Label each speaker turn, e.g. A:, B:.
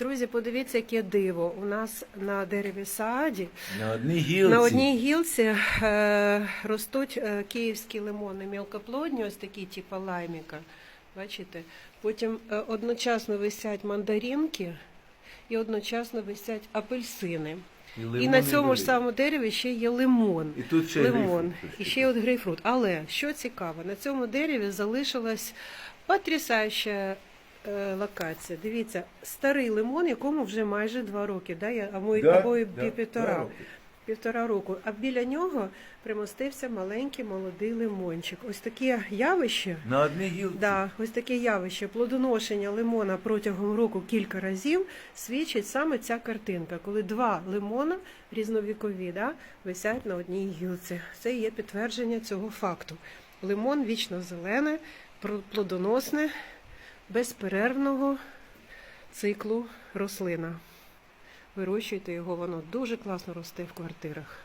A: Друзі, подивіться, яке диво. У нас на дереві сааді
B: На одній гілці.
A: на одній гілці е, ростуть е, київські лимони мілкоплодні, ось такі, типу лайміка. Бачите? Потім е, одночасно висять мандаринки і одночасно висять апельсини. І,
B: лимони
A: на цьому ж самому дереві ще є лимон.
B: І тут ще
A: лимон.
B: грейпфрут
A: І ще от грейпфрут. Але що цікаво, на цьому дереві залишилась потрясаюча локація. Дивіться, старий лимон, якому вже майже два роки, да? я- або,
B: Да,
A: або і
B: да,
A: півтора.
B: роки.
A: Півтора року. А біля нього примостився маленький молодий лимончик. Ось таке явище.
B: На одній гілці.
A: Да, ось таке явище плодоношення лимона протягом року кілька разів свідчить саме ця картинка, коли два лимона різновікові да, висять на одній гілці. Це є підтвердження цього факту. Лимон вічно зелене, плодоносне, безперервного циклу рослина. Вирощуйте його, воно дуже класно росте в квартирах.